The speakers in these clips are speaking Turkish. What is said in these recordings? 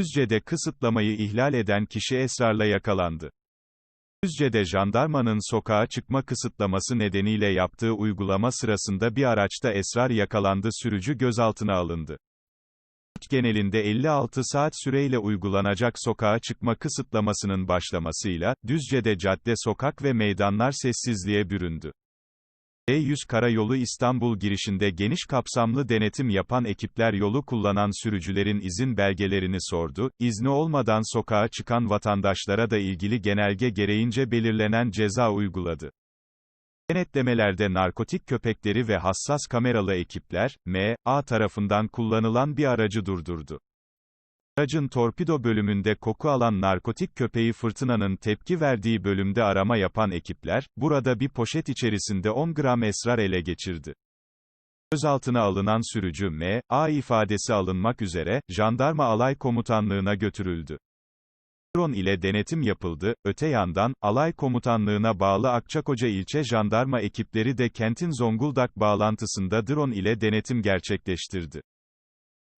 Düzce'de kısıtlamayı ihlal eden kişi esrarla yakalandı. Düzce'de jandarmanın sokağa çıkma kısıtlaması nedeniyle yaptığı uygulama sırasında bir araçta esrar yakalandı sürücü gözaltına alındı. Genelinde 56 saat süreyle uygulanacak sokağa çıkma kısıtlamasının başlamasıyla, Düzce'de cadde sokak ve meydanlar sessizliğe büründü. E100 karayolu İstanbul girişinde geniş kapsamlı denetim yapan ekipler yolu kullanan sürücülerin izin belgelerini sordu, izni olmadan sokağa çıkan vatandaşlara da ilgili genelge gereğince belirlenen ceza uyguladı. Denetlemelerde narkotik köpekleri ve hassas kameralı ekipler, M.A. tarafından kullanılan bir aracı durdurdu. Aracın torpido bölümünde koku alan narkotik köpeği Fırtına'nın tepki verdiği bölümde arama yapan ekipler, burada bir poşet içerisinde 10 gram esrar ele geçirdi. Gözaltına alınan sürücü M. A. ifadesi alınmak üzere, jandarma alay komutanlığına götürüldü. Drone ile denetim yapıldı, öte yandan, alay komutanlığına bağlı Akçakoca ilçe jandarma ekipleri de kentin Zonguldak bağlantısında drone ile denetim gerçekleştirdi.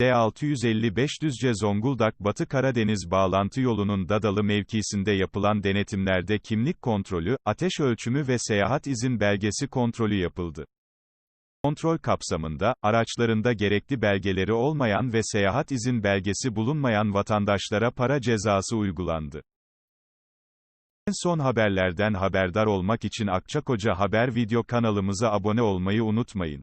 D655 Düzce Zonguldak Batı Karadeniz bağlantı yolunun Dadalı mevkisinde yapılan denetimlerde kimlik kontrolü, ateş ölçümü ve seyahat izin belgesi kontrolü yapıldı. Kontrol kapsamında, araçlarında gerekli belgeleri olmayan ve seyahat izin belgesi bulunmayan vatandaşlara para cezası uygulandı. En son haberlerden haberdar olmak için Akçakoca Haber video kanalımıza abone olmayı unutmayın.